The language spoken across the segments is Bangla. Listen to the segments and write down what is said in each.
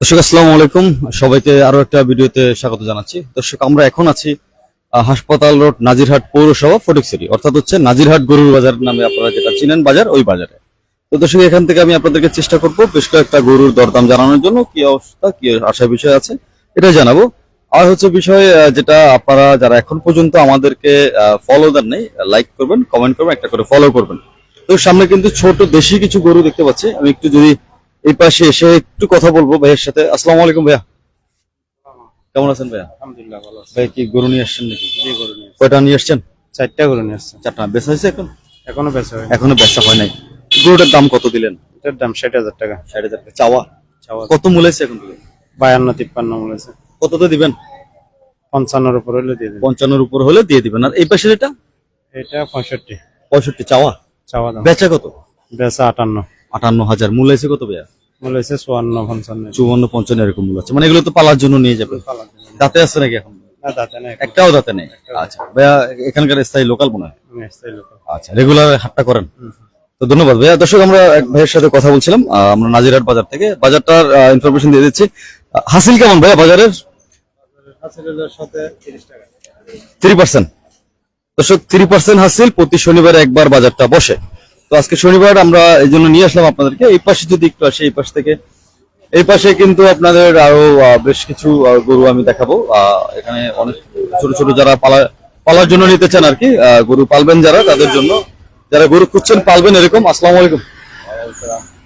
দর্শক, আসসালামু আলাইকুম। সবাইকে আরও একটা ভিডিওতে স্বাগত জানাচ্ছি। দর্শক, আমরা এখন আছি হাসপাতাল রোড, নাজিরহাট পৌরসভা ফটিকসিটি অর্থাৎ হচ্ছে নাজিরহাট গরুর বাজার নামে আপনারা যেটা চিনেন, বাজার, ওই বাজারে। তো দর্শক, এখান থেকে আমি আপনাদেরকে চেষ্টা করব বেশ কয়েকটা গরুর দরদাম জানানোর জন্য, কি অবস্থা, কি আশার বিষয় আছে, এটা জানাব। আর হচ্ছে বিষয় যেটা আপনারা যারা এখন পর্যন্ত আমাদেরকে ফলো দেন নেই লাইক করবেন কমেন্ট করবেন, একটা করে ফলো করবেন। তো সামনে কিন্তু ছোট দেশি কিছু গরু দেখতে পাচ্ছি। আমি একটু যদি এই পাশে এসে একটু কথা বলব ভাইয়ের সাথে। আসসালামু আলাইকুম ভাইয়া। কেমন আছেন ভাইয়া? আলহামদুলিল্লাহ ভালো আছে। ভাই কি গরু নিয়ে আসছেন নাকি? জি গরু নিয়ে। কয়টা নিয়ে আসছেন? চারটা গরু নিয়ে আসছে। চারটা। বেচা হয়েছে এখন? এখনও বেচা হয় এখনও বেচা হয় নাই। গরুটার দাম কত দিলেন? এটার দাম ষাট হাজার টাকা। ষাট হাজার টাকা। চাওয়া? চাওয়া। কত মূল্য আছে এখন বায়ান্ন তিপ্পান্ন বলেছে কততে দিবেন? পঞ্চান্নর উপর হলে দিয়ে দেবে পঞ্চান্নর উপর হলে দিয়ে দিবেন। আর এই পাশের এটা? এটা পঁয়ষট্টি। পঁয়ষট্টি। চাওয়া? চাওয়া দাম। বেচা কত? বেচা আটান্ন। আটান্ন হাজার। মূল্য আছে কত ভাইয়া? বলেছে চুয়ান্ন পঞ্চান্ন চুয়ান্ন পঞ্চান্ন এরকম মূল্য আছে। মানে এগুলো তো পালার জন্য নিয়ে যাবে। দাঁতে আছে নাকি এখন? না দাঁতে না একটাও দাঁতে নেই? আচ্ছা। ভাইয়া এখানকার স্থায়ী লোকাল মনে হয়? লোক আচ্ছা রেগুলার হাটটা করেন? তো ধন্যবাদ। ভাইয়া দর্শক আমরা এক ভাইয়ের সাথে কথা বলছিলাম। আমরা নাজিরহাট বাজার থেকে। বাজারটার ইনফরমেশন দিয়ে দিচ্ছি। হাসিল কেমন ভাইয়া বাজারের? Three percent. দর্শক থ্রি পার্সেন্ট হাসিল। প্রতি শনিবার একবার বাজারটা বসে। তো আজকে শনিবার আমরা এই জন্য নিয়ে আসলাম আপনাদেরকে। এই পাশে যদি একটু আসে এই পাশ থেকে। এই পাশে কিন্তু আপনাদের আরও বেশ কিছু গরু আমি দেখাবো। এখানে অনেক ছোট ছোট যারা পালা পালার জন্য নিতে চান আর কি গরু পালবেন যারা তাদের জন্য। যারা গরু খুঁজছেন পালবেন এরকম। আসসালামু আলাইকুম।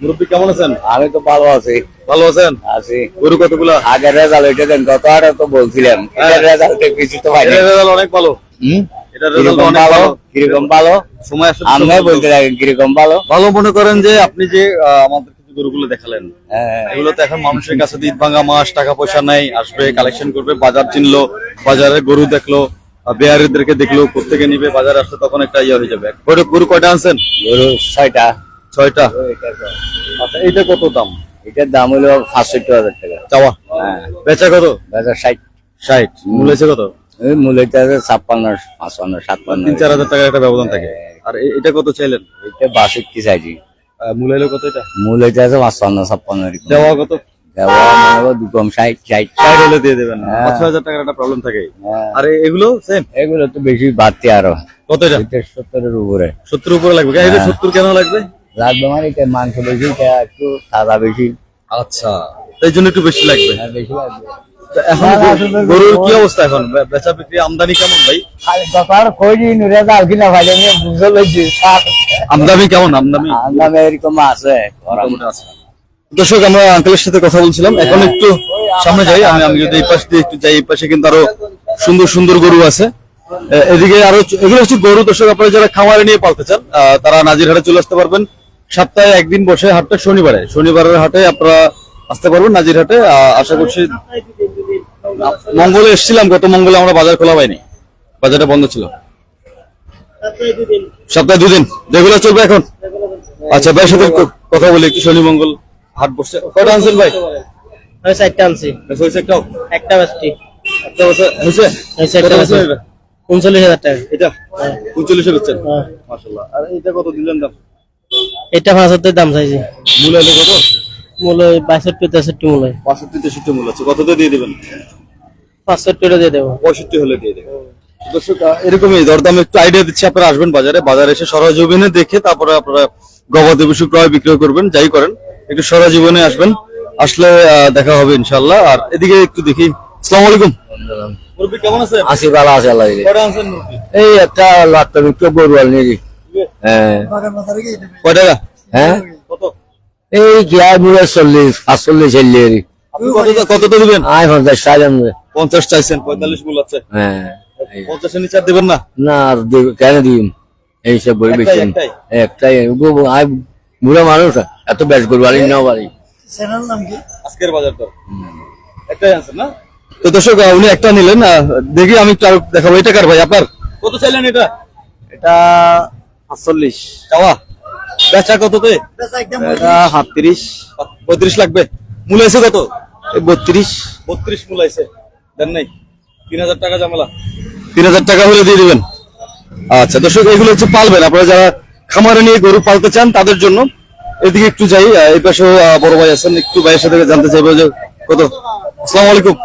মুরব্বী কেমন আছেন? আমি তো ভালো আছি। ভালো আছেন? আছি। গরু কতগুলা? আগের রেজাল্ট এটা দেন গত আরে তো বলছিলাম এটার রেজাল্টে কিছু তো রেজাল্ট অনেক ভালো। হুম? কীরকম ভালো? ভালো। কীরকম ভালো? সময় আমরা বলতে লাগি কীরকম ভালো? ভালো মনে করেন যে আপনি যে আমাদের গরুগুলো দেখালেন হ্যাঁ এগুলো তো এখন মানুষের কাছে ঈদ ভাঙা মাস টাকা পয়সা নাই আসবে কালেকশন করবে বাজার চিনলো বাজারে গরু দেখল বেয়ারিদেরকে দেখল কোথেকে নিবে বাজারে আসলে তখন একটা ইয়ে হয়ে যাবে। গরু গরু কয়টা আনছেন? গরু ছয়টা। ছয়টা। আচ্ছা এইটা কত দাম? এটার দাম হলো পাঁচষট্টি হাজার টাকা। চাওয়া? হ্যাঁ। বেচা কত? বাজার ষাট। ষাট। হয়েছে কত? মূল্যটা আছে ছাপ্পান্ন পাঁচপান্ন সাতপান্ন। তিন চার হাজার টাকার একটা ব্যবধান থাকে। আর এ- এটা কত চাইলেন? এটা চাইছি। আহ, হলো কত এটা? মূল্যটা আছে পাঁচপান্ন ছাপ্পান্ন এরকম। দেওয়া কত? দেওয়া মনে করো দু কম ষাট ষাট। ষাট হলে দিয়ে দেবেন হ্যাঁ। পাঁচ ছয় হাজার টাকার একটা প্রবলেম থাকে। হ্যাঁ। আর এ- এগুলো সেম এগুলো তো বেশি বাড়তি আরও। কত এটা? এটা সত্তরের উপরে। সত্তর উপরে লাগবে। কেন এটা সত্তর কেন লাগবে? লাগবে মানে এটা মাংস বেশি এটা একটু সাদা বেশি। আচ্ছা। তাই জন্য একটু বেশি লাগবে। হ্যাঁ, বেশি লাগবে। এখন গরুর কি অবস্থা এখন? বেচা বিক্রি আমদানি কেমন ভাই? দরকার কই দিন কিনা ভাই আমি বুঝতে লইছি আমদানি কেমন? আমদানি আন্দামে এরকম আছে আছে। দর্শক আমরা আঙ্কেলের সাথে কথা বলছিলাম। এখন একটু সামনে যাই। আমি আমি যদি এই পাশ দিয়ে একটু যাই এই পাশে কিন্তু আরও সুন্দর সুন্দর গরু আছে। এদিকে আরও এগুলো হচ্ছে গরু। দর্শক আপনারা যারা খামারে নিয়ে পালতে চান তারা নাজিরহাটে চলে আসতে পারবেন। সপ্তাহে একদিন বসে হাটটা শনিবারে। শনিবারের হাটে আপনারা আসতে পারবেন নাজিরহাটে। আহ, আশা করছি মঙ্গলে এসেছিলাম গত মঙ্গলে আমরা বাজার খোলা পাইনি বাজারটা বন্ধ ছিল। সপ্তাহে দুদিন। রেগুলার চলবে এখন? আচ্ছা সাথে কথা বলি একটু শনি মঙ্গল হাট বসছে। কয়টা আনছেন ভাই? আমি চারটা আনছি। হয়েছে একটাও একটা বাসটি। একটা বছর হয়েছে? হয়েছে কত একটা বছর উনচল্লিশ হাজার টাকা। এটা? উনচল্লিশে বেচছেন? হ্যাঁ। মাসাল্লাহ আর এটা কত দিলেন দাম? এটা পাঁচ হাজার দাম চাইছি। মূল হলো কত? মূল ওই বাষট্টি তেষট্টি মূল বাষট্টি তেষট্টি মূল আছে। কততে দিয়ে দিবেন? পাঁচষট্টি ওটা দিয়ে দেবো। পঁয়ষট্টি হলে দিয়ে দেবেন দর্শক এরকমই দরদাম একটু আইডিয়া দিচ্ছি আপনারা আসবেন বাজারে। বাজারে এসে সরজীবনে দেখে তারপরে আপনারা গবাদি পশু ক্রয় বিক্রয় করবেন যাই করেন একটু সরজীবনে আসবেন। আসলে দেখা হবে ইনশাল্লাহ আর এদিকে একটু দেখি। আসসালামু আলাইকুম। মুরব্বী কেমন আছেন? আসি ভালো আছে আল্লাহ এই একটা লাট্টা বিক্রি গরু আল নিয়ে হ্যাঁ। কয় টাকা? হ্যাঁ? কত? এই গিয়া চল্লিশ কত কতটা দিবেন? আয় পঞ্চাশ আনবে। পঞ্চাশ চাইছেন পঁয়তাল্লিশ মূল আছে। হ্যাঁ পঞ্চাশের নিচে আর দেবেন না? না কেন দিম? এই সব বই বেশি। একটাই? বুড়া মানুষ এত আলি নাও বাড়ি। আজকের বাজার দর। একটাই আনছেন না? তো দর্শক উনি একটা নিলেন দেখি আমি একটু আরও দেখাবো। এটা কার ভাই আপনার? কত চাইলেন এটা? এটা পাঁচচল্লিশ। চাওয়া। বেচা কততে এটা সাতত্রিশ পঁয়ত্রিশ লাগবে। মূল আছে কত? বত্রিশ। বত্রিশ মূল আছে। দেন নাই? তিন হাজার টাকা জামালা তিন হাজার টাকা হলে দিয়ে দিবেন। আচ্ছা দর্শক এগুলো হচ্ছে পালবেন। আপনারা যারা খামারে নিয়ে গরু পালতে চান তাদের জন্য এদিকে একটু যাই। এই আহ, বড় ভাই আছেন একটু ভাইয়ের সাথে জানতে চাইব যে কত? আসসালামু আলাইকুম।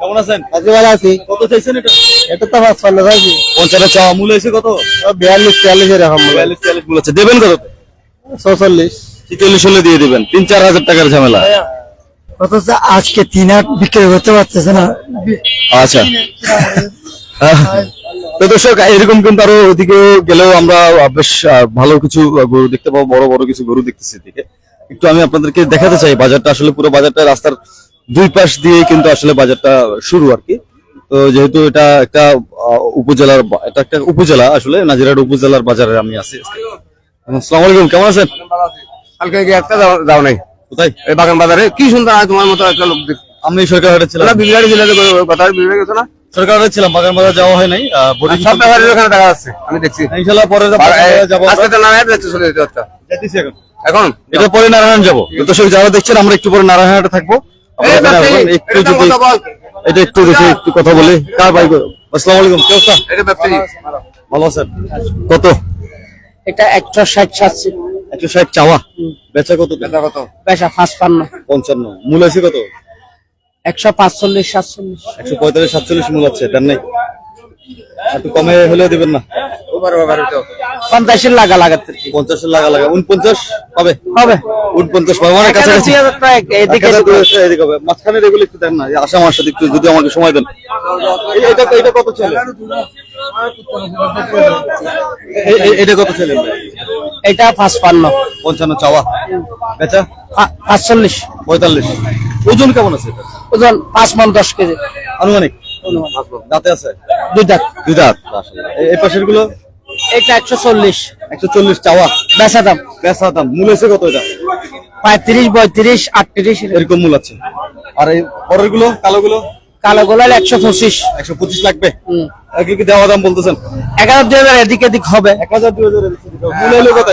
কেমন আছেন? ভালো আছি। কত চাইছেন এটা? এটা তো পাঁচপান্ন চাইছি। পঞ্চান্ন চাওয়া মূল হয়েছে কত? বিয়াল্লিশ তিয়াল্লিশ এরকম বিয়াল্লিশ মূল আছে। দেবেন কত? ছচল্লিশ ছিচল্লিশ হলে দিয়ে দিবেন। তিন চার হাজার টাকার ঝামেলা। অথচ আজকে তিন হাট বিক্রি করতে পারতেছে না। আচ্ছা। তো দর্শক এরকম কিন্তু আরও ওদিকে গেলেও আমরা বেশ ভালো কিছু গরু দেখতে পাবো বড় বড় কিছু গরু দেখতেছি এদিকে। একটু আমি আপনাদেরকে দেখাতে চাই বাজারটা আসলে পুরো বাজারটা রাস্তার দুই পাশ দিয়ে কিন্তু আসলে বাজারটা শুরু আর কি। তো যেহেতু এটা একটা আহ, উপজেলার এটা একটা উপজেলা আসলে নাজিরাট উপজেলার বাজারে আমি আছি। আসসালামু আলাইকুম কেমন আছেন? কালকে একটা যাও- যাও নাই কোথায়? এই বাগান বাজারে? কি সুন্দর হয় তোমার মতো একটা লোক আমি সরকার হাটে ছিলাম বিরিয়ানি ছিল কথা বিরিয়ানি গেছো না? সরকার হাটে ছিলাম বাগান বাজার যাওয়া হয় নাই সব ব্যাপারে ওখানে দেখা যাচ্ছে আমি দেখছি। ইনশাল্লাহ পরে যাব- আর, এ, যাব আজকে তো নারায়ণ যাচ্ছে চলে যেতে হচ্ছে যাইতেছি এখন। এখন? এটা পরে নারায়ণ যাব। দর্শক যারা দেখছেন আমরা একটু পরে থাকব। আসবেন, একটু যদি এটা একটু দেখে একটু কথা বলি। কার ভাই আসসালামু আলাইকুম কে অবস্থা? এটা ব্যবসায়ী। ভালো আছেন? কত? এটা একশো ষাট সাতশো। একশো ষাট চাওয়া। বেচা কত? বেচা কত? বেচা পাঁচপান্ন। পঞ্চান্ন। মূল আছে কত? একশো পাঁচচল্লিশ সাতচল্লিশ। একশো পঁয়তাল্লিশ সাতচল্লিশ মূল আছে দেন নাই। একটু কমে হলেও দিবেন না। ওভার ওভার তো পঞ্চাশের লাগা লাগাতে। পঞ্চাশের লাগা লাগা। উনপঞ্চাশ পাবে হবে? উনপঞ্চাশ কাছাকাছি। টাকা এদিকে হবে। মাঝখানে এগুলো একটু দেন না। এই আশা মাসে একটু যদি আমাকে সময় দেন। এটা এটা কত ছেলে? এটা কত ছেলে? এটা পাঁচপান্ন। পঞ্চান্ন চাওয়া। বেচা? পা- পাঁচচল্লিশ। পঁয়তাল্লিশ। ওজন কেমন আছে ওজন পাঁচ মন দশ কেজি। আনুমানিক? দাঁতে আছে? দুই দাঁত। দুই দাঁত। এই পাশেরগুলো এটা একশো চল্লিশ। একশো চল্লিশ চাওয়া। বেচা দাম। বেচা দাম। মূল আছে কত এটা? পঁয়ত্রিশ বত্রিশ আটত্রিশ। এরকম মূল আছে। আর এই পরেরগুলো কালো গুলো কালো গোলাল একশো পঁচিশ। একশো পঁচিশ লাগবে? হুম। কি দেওয়া দাম বলতেছেন? এগারো দুই হাজার এদিক এদিক হবে। এক হাজার দুই হাজার মূল হলো কত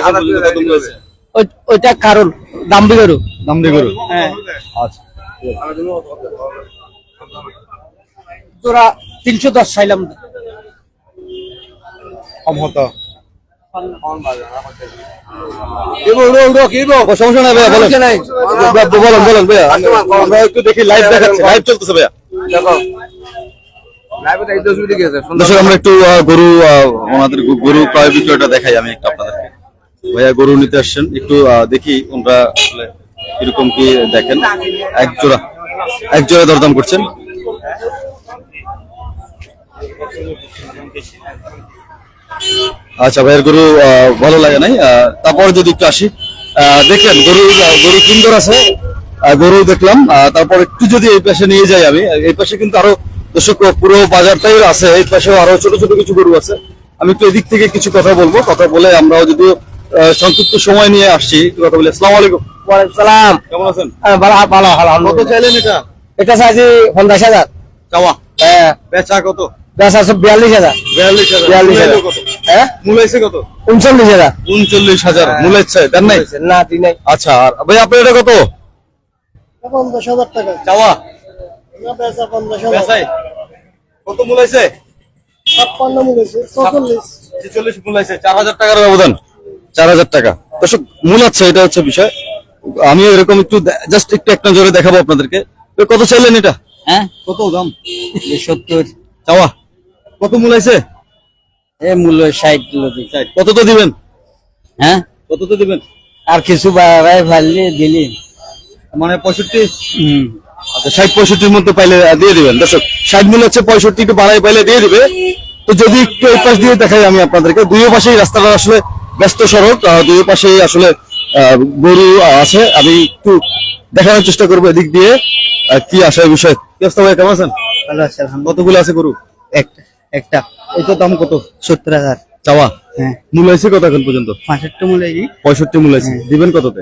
ওইটা কারণ। দাম বিগরু দাম দিয়ে করো হ্যাঁ। আচ্ছা। তোরা তিনশো দশ চাইলাম। কম হতো সমস্যা নাই ভাইয়া বলেন। বলেন বলেন ভাইয়া। আমরা একটু দেখি লাইভ দেখাচ্ছি লাইভ চলতেছে ভাইয়া। দেখো। দর্শক আমরা একটু গরু ওনাদের গরু ক্রয় বিক্রয়টা দেখাই আমি একটু আপনাদেরকে। ভাইয়া গরু নিতে আসছেন একটু দেখি ওনারা আসলে কীরকম কি দেখেন। এক জোড়া এক জোড়া দরদাম করছেন। আচ্ছা ভাইয়ের গরু ভালো লাগে নাই? তারপর যদি একটু আসি দেখলেন গরু গরু সুন্দর আছে গরু দেখলাম তারপর একটু যদি এই পাশে নিয়ে যাই আমি এই পাশে কিন্তু আরও দর্শক পুরো বাজারটাই আছে এই পাশেও আরও ছোট ছোট কিছু গরু আছে। আমি একটু এদিক থেকে কিছু কথা বলব কথা বলে আমরাও যদি সংক্ষিপ্ত সময় নিয়ে আসছি একটু কথা বলি। আসসালাম আলাইকুম। সালাম। কেমন আছেন? ভালো ভালো ভালো কত চাইলেন এটা? এটা চাইছি পঞ্চাশ হাজার। চাওয়া? হ্যাঁ। বেচা কত? বেশ আছে বিয়াল্লিশ হাজার। বিয়াল্লিশ হাজার। বিয়াল্লিশ মূল হাজার। কত? হ্যাঁ? মূল কত? উনচল্লিশ হাজার। উনচল্লিশ হাজার। মূল হচ্ছে দেন নাই? না নাই। আচ্ছা আর ভাই আপনার এটা কত? পঞ্চাশ হাজার টাকা। চাওয়া? পঞ্চাশ বেচাই? কত মূল হয়েছে ছাপ্পান্ন ছচল্লিশ। ছেচল্লিশ চার হাজার টাকার ব্যবধান। চার হাজার টাকা। দর্শক মূল আছে এটা হচ্ছে বিষয়। আমি এরকম একটু জাস্ট একটু একটা জোরে দেখাবো আপনাদেরকে। তো কত চাইলেন এটা? হ্যাঁ? কত দাম? সত্তর। চাওয়া? কত মূল হয়েছে এ মূল্য ষাট কিলো কত তো দিবেন? হ্যাঁ? কত তো দিবেন? আর কিছু বাড়াই ফেললে দিলি। মানে পঁয়ষট্টি? হুম। আচ্ছা ষাট পঁয়ষট্টির মধ্যে পাইলে দিয়ে দিবেন। দর্শক ষাট মিল হচ্ছে পঁয়ষট্টি একটু বাড়াই পাইলে দিয়ে দিবে। তো যদি একটু এই পাশ দিয়ে দেখাই আমি আপনাদেরকে দুই পাশেই রাস্তাটা আসলে ব্যস্ত সড়ক দুই পাশেই আসলে গরু আছে। আমি একটু দেখানোর চেষ্টা করব এদিক দিয়ে কি আসে বিষয়। কেমন আছেন? ভালো আছে কতগুলো আছে গরু? একটা। একটা এটার দাম কত? সত্তর হাজার। চাওয়া? হ্যাঁ। মূল হয়েছে কত এখন পর্যন্ত? পঁয়ষট্টি মূল্য এই পঁয়ষট্টি মূল হয়েছে। দিবেন কততে?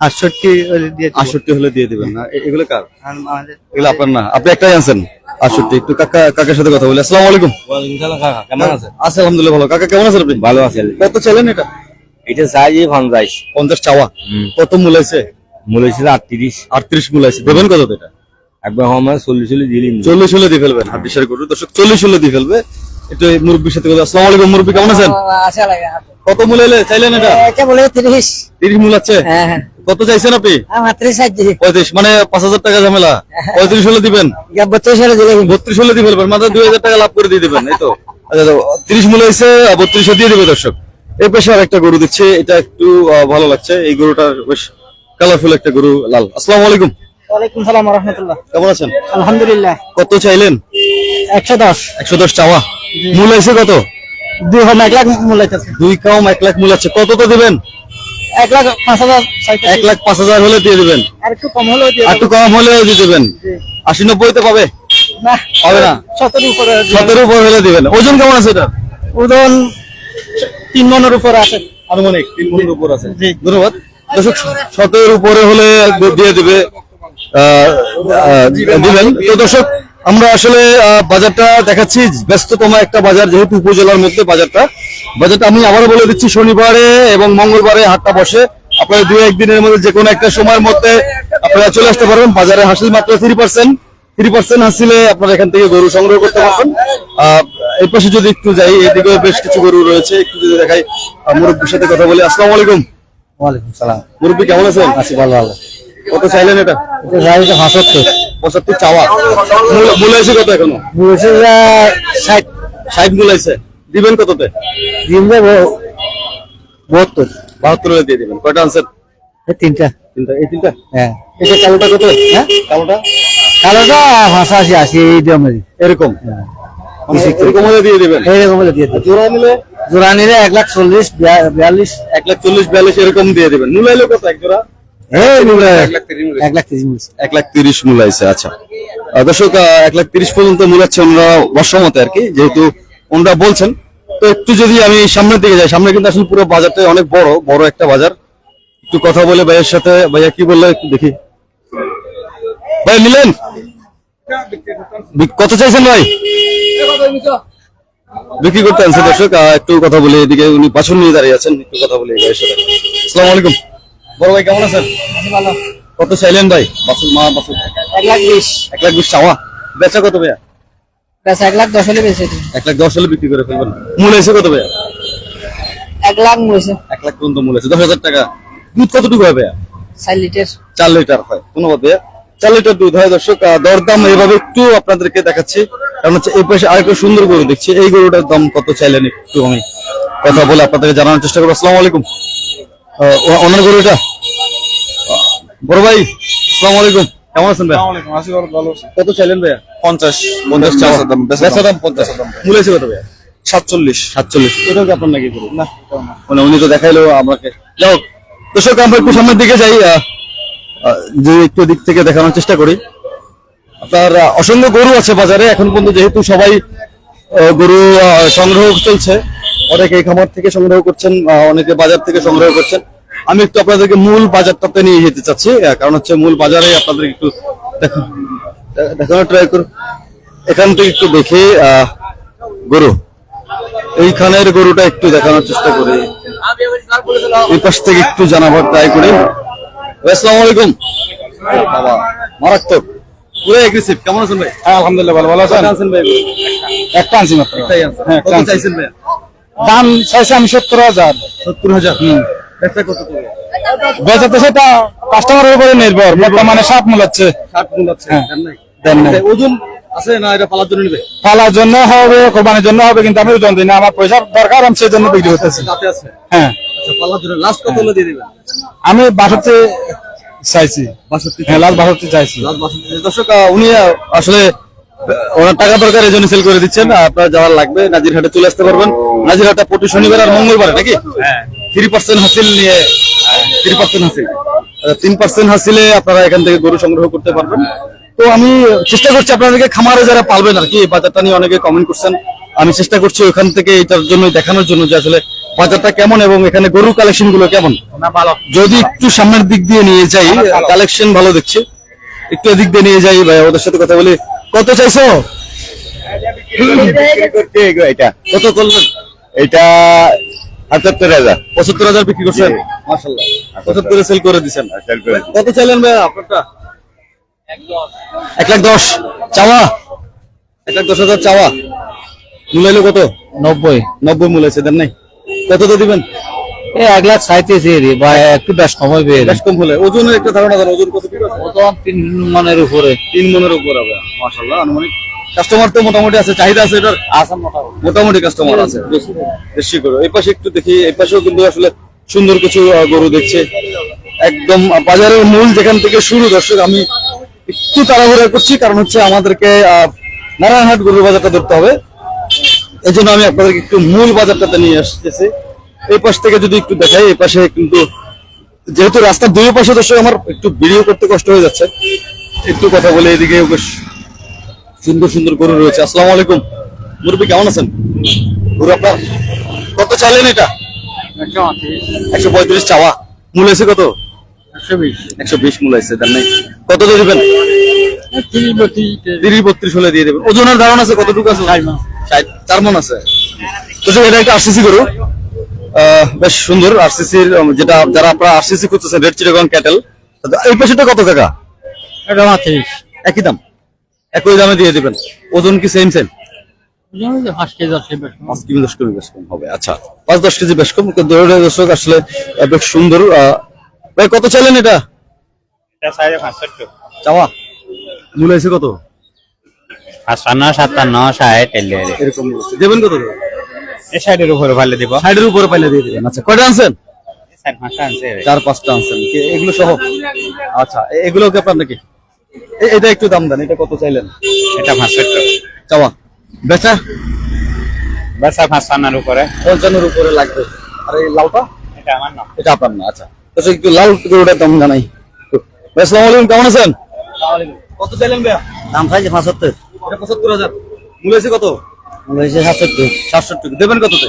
আটষট্টি দিয়ে আটষট্টি হলে দিয়ে দিবেন না। এগুলো কার? আমাদের এগুলো আপনার না। আপনি একটাই আনছেন? আটষট্টি। একটু কাকা কাকার সাথে কথা বলি। আসসালামু আলাইকুম। কেমন আছে আছে আলহামদুলিল্লাহ ভালো। কাকা কেমন আছেন আপনি? ভালো আছে কত চাইলেন এটা? এটা চাইছি পঞ্চাশ। পঞ্চাশ চাওয়া। কত মূল আছে মূল্য ছিল আটত্রিশ। আটত্রিশ মূল আছে দেবেন কত এটা? একবার আমার চল্লিশ হলে দিয়ে ফেলবেন। হাট ডিসার গরু দর্শক চল্লিশ হলে দিয়ে ফেলবে। একটু মুরব্বীর সাথে কথা আসসালামু আলাইকুম মুরব্বী কেমন আছেন? চাইলেন এটা? তিরিশ। তিরিশ মূল আছে? হ্যাঁ হ্যাঁ। কত চাইছেন আপনি? পঁয়ত্রিশ মানে পাঁচ হাজার টাকা ঝামেলা। পঁয়ত্রিশ হলে দিবেন? বত্রিশ হলে দিলে বত্রিশ হলে দিয়ে ফেলবেন মাত্র দুই হাজার টাকা লাভ করে দিয়ে দিবেন এই তো। আচ্ছা তিরিশ মূল্য হয়েছে বত্রিশে দিয়ে দিবে দর্শক। এই পেশে আর একটা গরু দিচ্ছে এটা একটু আহ, ভালো লাগছে। এই গরুটার বেশ কালারফুল একটা গরু লাল। আসসালামু আলাইকুম। ওয়ালাইকুম সালাম রহমতুল্লাহ। কেমন আছেন? আলহামদুলিল্লাহ। কত চাইলেন? একশো দশ। একশো দশ চাওয়া। মূল হয়েছে কত? দুই হাজার এক লাখ দুই কাম এক লাখ মূল আছে। কত তো দিবেন? এক লাখ পাঁচ হাজার এক লাখ পাঁচ হাজার হলে দিয়ে দিবেন। আর একটু কম হলেও দিয়ে একটু কম হলেও দিয়ে দিবেন। আশি নব্বই তো পাবে? না হবে না? সতেরো উপরে সতেরো উপর হলে দিবেন। ওজন কেমন আছে এটা ওজন তিন মনের উপরে আছে। আনুমানিক তিন মনের উপর আছে। ধন্যবাদ। দর্শক সতেরোর উপরে হলে দিয়ে দিবে। দিবেন। তো দর্শক আমরা আসলে বাজারটা দেখাচ্ছি। ব্যস্ততম একটা বাজার যেহেতু উপজেলার মধ্যে বাজারটা। বাজারটা আমি আবারও বলে দিচ্ছি শনিবারে এবং মঙ্গলবারে হাটটা বসে। আপনারা দুই একদিনের মধ্যে যে কোনো একটা সময়ের মধ্যে আপনারা চলে আসতে পারবেন। বাজারে হাসিল মাত্র থ্রি পার্সেন্ট। থ্রি পার্সেন্ট হাসিলে আপনারা এখান থেকে গরু সংগ্রহ করতে পারবেন। আহ, এই পাশে যদি একটু যাই এদিকেও বেশ কিছু গরু রয়েছে। একটু যদি দেখাই মুরব্বীর সাথে কথা বলি। আসসালামু আলাইকুম। ওয়ালাইকুম সালাম। মুরব্বী কেমন আছেন? আছি ভালো ভালো। কত চাইলেন এটা? গাড়িটা হাসতে পঁচাত্তর চাওয়া। মূল- মূল কত এখনও? বলছে ষাট। ষাট মূল দিবেন কততে? বাহাত্তর। দিয়ে দিবেন। কয়টা এই তিনটা। তিনটা। এই তিনটা? হ্যাঁ। এটা কালোটা কত? হ্যাঁ? কালোটা? কালোটা আছে আশি এই দামের এরকম? মানে এরকম হলে দিয়ে দিবেন? দিয়ে জোড়া নিলে? জোড়া নিলে এক লাখ চল্লিশ বিয়াল্লিশ। এক লাখ চল্লিশ বিয়াল্লিশ এরকম দিয়ে দিবেন। মূল এলো কত এক জোড়া? এক লাখ তিরিশ মিনিট এক লাখ তিরিশ আচ্ছা। দর্শক এক লাখ তিরিশ পর্যন্ত মূলাচ্ছে ওনারা আর কি যেহেতু ওনারা বলছেন। তো একটু যদি আমি সামনের দিকে যাই সামনে কিন্তু আসলে পুরো বাজারটা অনেক বড় বড় একটা বাজার। একটু কথা বলে ভাইয়ের সাথে ভাইয়া কি বলল একটু দেখি। ভাই নিলেন? কত চাইছেন ভাই? বিক্রি করতে আনছে দর্শক একটু কথা বলি এদিকে উনি পাছন নিয়ে দাঁড়িয়ে আছেন একটু কথা বলি ভাইয়ের সাথে। আসসালামু আলাইকুম। বড় ভাই কেমন আছেন? ভালো। কত চাইলেন ভাই? বাসুর মা বাসুর এক লাখ বিশ। এক লাখ বিশ চাওয়া। বেচা কত ভাইয়া? ব্যাস এক লাখ দশ হলে বেশি এক লাখ দশ হলে বিক্রি করে ফেলবেন। মূল এসে কত ভাইয়া? এক লাখ মূল্য এক লাখ পর্যন্ত মূল দশ হাজার টাকা। দুধ কতটুকু ভাইয়া চার লিটার। চার লিটার হয়। ধন্যবাদ ভাইয়া। চার লিটার দুধ হয় দর্শক দরদাম এভাবে একটু আপনাদেরকে দেখাচ্ছি। কারণ হচ্ছে এই পাশে আরেকটা সুন্দর গরু দেখছি। এই গরুটার দাম কত চাইলেন একটু আমি কথা বলে আপনাদেরকে জানানোর চেষ্টা করব। আসসালামু আলাইকুম। ওনার গরুটা? আহ, বড় ভাই আসসালামু আলাইকুম। কেমন আছেন ভাই? কত চাইলেন ভাইয়া? পঞ্চাশ। পঞ্চাশ বেচা দাম পঞ্চাশ। মূল আছে কত ভাইয়া? সাতচল্লিশ। সাতচল্লিশ। এটাও কি আপনার নাকি না মানে উনি তো দেখাইলো আমাকে। যাও দর্শক আমরা একটু সামনের দিকে যাই যে একটু দিক থেকে দেখানোর চেষ্টা করি। আপনার অসংখ্য গরু আছে বাজারে। এখন পর্যন্ত যেহেতু সবাই আহ, গরু আহ, সংগ্রহ চলছে অনেকে এই খামার থেকে সংগ্রহ করছেন অনেকে বাজার থেকে সংগ্রহ করছেন। আমি একটু আপনাদেরকে মূল বাজারটাতে নিয়ে যেতে চাচ্ছি কারণ হচ্ছে মূল বাজারে আপনাদের একটু দেখো দে- দেখানোর ট্রাই করুন। এখান থেকে একটু দেখে গরু। এইখানের গরুটা একটু দেখানোর চেষ্টা করি। এই পাশ থেকে একটু জানাবার ট্রাই করি। আসসালামু আলাইকুম। বাবা মারাত্মক। পুরো এগ্রেসিভ কেমন আছেন ভাই? আলহামদুলিল্লাহ ভালো ভালো আছেন? ভাই? একটা আনছি মাত্র। একটাই আনছেন হ্যাঁ। চাইছেন ভাই? দাম চাইছে আমি সত্তর হাজার। সত্তর হাজার? ব্যবসা কত বেচাতে সেটা কাস্টমারের উপরে নির্ভর বর্তমানে মূলাচ্ছে আছে। ওজন না এটা পালার জন্য নিবে? পালার জন্য হবে কোরবানির জন্য হবে কিন্তু আমি ওজন দিই না। আমার পয়সা দরকার আমি সেই জন্য বিক্রি করতেছি। হ্যাঁ। আচ্ছা পালার জন্য লাস্ট কত হলে দিয়ে দিবেন? আমি চাইছি। বাষট্টি হ্যাঁ লাস্ট চাইছি। লাস্ট দর্শক উনি আসলে ওনার টাকা দরকার এই জন্য সেল করে দিচ্ছেন। আপনার লাগবে নাজিরহাটে চলে আসতে পারবেন। নাজিরহাটে প্রতি শনিবার আর মঙ্গলবার নাকি? থ্রি পার্সেন্ট হাসিল নিয়ে থ্রি পার্সেন্ট হাসিল তিন পার্সেন্ট হাসিলে আপনারা এখান থেকে গরু সংগ্রহ করতে পারবেন। তো আমি চেষ্টা করছি আপনাদেরকে খামারে যারা পালবেন আর কি বাজারটা নিয়ে অনেকে কমেন্ট করছেন। আমি চেষ্টা করছি ওখান থেকে এটার জন্য দেখানোর জন্য যে আসলে বাজারটা কেমন এবং এখানে গরু কালেকশনগুলো কেমন যদি একটু সামনের দিক দিয়ে নিয়ে যাই কালেকশন ভালো। দেখছি। একটু এদিক দিয়ে নিয়ে যাই ভাই ওদের সাথে কথা বলি। কত চাইছো? কত করবেন এটা আটাত্তর হাজার। পঁচাত্তর হাজার বিক্রি করছেন? পঁচাত্তরে সেল করে দিচ্ছেন কত চাইলেন ভাই আপনারটা? এক লাখ দশ। চাওয়া? এক লাখ দশ হাজার চাওয়া। মূল্য কত? নব্বই। নব্বই মূল্য আছে দেন নাই? কততে দিবেন? এই এক লাখ চাইতেছি রে বা একটু বেশ সময় পেয়ে বেশ কম হলে। ওজনের একটা ধারণা দেন ওজন কত ওজন তিন মনের উপরে। তিন মনের উপর হবে মাশাল্লাহ আনুমানিক। কাস্টমার তো মোটামুটি আছে চাহিদা আছে এটার? আসেন মোটামুটি। কাস্টমার আছে বেশি করে। এই পাশে একটু দেখি এই পাশেও কিন্তু আসলে সুন্দর কিছু গরু দেখছে। একদম বাজারের মূল যেখান থেকে শুরু দর্শক আমি একটু তাড়াহুড়া করছি কারণ হচ্ছে আমাদেরকে নারায়ণহাট গরুর বাজারটা ধরতে হবে। এই জন্য আমি আপনাদেরকে একটু মূল বাজারটাতে নিয়ে আসতেছি। এই পাশ থেকে যদি একটু দেখাই এই পাশে কিন্তু যেহেতু রাস্তার দুই পাশে দর্শক আমার একটু ভিডিও করতে কষ্ট হয়ে যাচ্ছে। একটু কথা বলে এদিকে বেশ সুন্দর সুন্দর গরু রয়েছে। আসসালামু আলাইকুম। মুরব্বী কেমন আছেন? গরু আপনার কত চাইলেন এটা? একশো পঁয়ত্রিশ চাওয়া। মূল আছে কত? একশো বিশ মূল আছে তার নাই কত দিয়ে দেবেন? তিরিশ বত্রিশ হলে দিয়ে দেবেন। ওজনের ধারণা আছে কতটুকু আছে? ষাট, চার মন আছে। তো এটা একটা আরসিসি গরু। বেশ সুন্দর আরসিসির যেটা যারা আপনারা আরসিসি করতেছেন রেড চিটাগং ক্যাটেল এই পেশাটা কত টাকা? এটা মাত্রিশ একই দাম? একই দামে দিয়ে দিবেন। ওজন কি সেম সেম পাঁচ কেজি দশ কেজি বেশ কম হবে আচ্ছা। পাঁচ দশ কেজি বেশ কম দর্শক আসলে বেশ সুন্দর ভাই কত চাইলেন এটা? চাওয়া? মূল আছে কত? পাঁচপান্ন সাতান্ন ষাট এলে এরকম দেবেন কত? এই সাইডের উপরে ভালো দিব। সাইডের উপরে পাইলে দিয়ে দেবেন। আচ্ছা কয়টা আনছেন? চার পাঁচটা চার পাঁচটা আনছেন। এগুলো সহ? আচ্ছা এ- এগুলো কি আপনার নাকি? এ- এটা একটু দাম দেন এটা কত চাইলেন? এটা পাঁচষট্টি চাওয়া। বেচা? বাসা পাঁচপান্নার উপরে। পঞ্চান্নর উপরে লাগবে। আর এই লালটা এটা আমার না। এটা আপনার না আচ্ছা। তো একটু লাল গরুটার দাম জানাই। আসসালামু আলাইকুম কেমন আছেন? কত চাইলেন ভাইয়া? দাম চাইছে পঁচাত্তর। এটা পঁচাত্তর হাজার। মূল আছে কত? হয়েছে সাতষট্টি। সাতষট্টি। দেবেন কততে?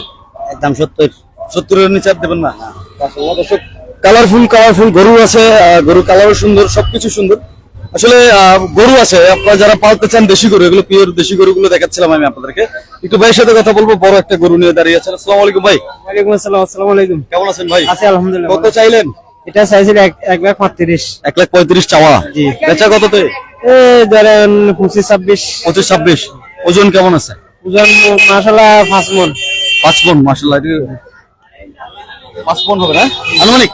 একদম সত্তর। সত্তরের নিচে আর দেবেন না? কালারফুল কালারফুল গরু আছে গরু কালারও সুন্দর সবকিছু সুন্দর। আসলে আহ, গরু আছে আপনারা যারা পালতে চান দেশি গরু এগুলো পিওর দেশি গরুগুলো দেখাচ্ছিলাম আমি আপনাদেরকে। একটু ভাইয়ের সাথে কথা বলব বড় একটা গরু নিয়ে দাঁড়িয়ে আছেন। আসসালামু আলাইকুম ভাই। ওয়ালাইকুম আসসালাম আসসালামু আলাইকুম। কেমন আছেন ভাই? আছি আলহামদুলিল্লাহ কত চাইলেন? এটা চাইছিল এক এক লাখ পঁয়ত্রিশ। এক লাখ পঁয়ত্রিশ চাওয়া? বেচা কততে? এই ধরেন পঁচিশ ছাব্বিশ। পঁচিশ ছাব্বিশ। ওজন কেমন আছে? ওজন মাসালা পাঁচ মন। পাঁচ পন মাসাল্লাহ পাঁচ পন হবে না? আনুমানিক?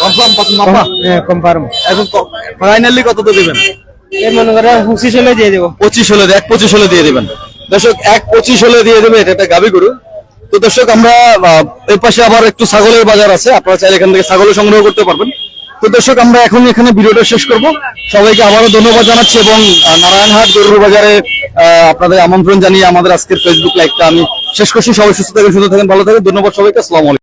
কনফার্ম পাঁচ মাপা? হ্যাঁ কনফার্ম এখন ফাইনালি কত তো দেবেন? এই মনে করেন পঁচিশ হলে দিয়ে দেবো। পঁচিশ হলে এক পঁচিশ হলে দিয়ে দেবেন। দর্শক এক পঁচিশ হলে দিয়ে দেবে এটা একটা গাবি গরু। তো দর্শক আমরা এই পাশে আবার একটু ছাগলের বাজার আছে। আপনারা চাইলে এখান থেকে ছাগল সংগ্রহ করতে পারবেন। তো দর্শক, আমরা এখন এখানে ভিডিওটা শেষ করব। সবাইকে আবারও ধন্যবাদ জানাচ্ছি এবং নারায়ণহাট গরুর বাজারে আপনাদের আমন্ত্রণ জানিয়ে আমাদের আজকের ফেসবুক লাইভটা আমি শেষ করছি। সবাই সুস্থ থাকেন সুস্থ থাকেন, ভালো থাকেন। ধন্যবাদ সবাইকে। আসসালামু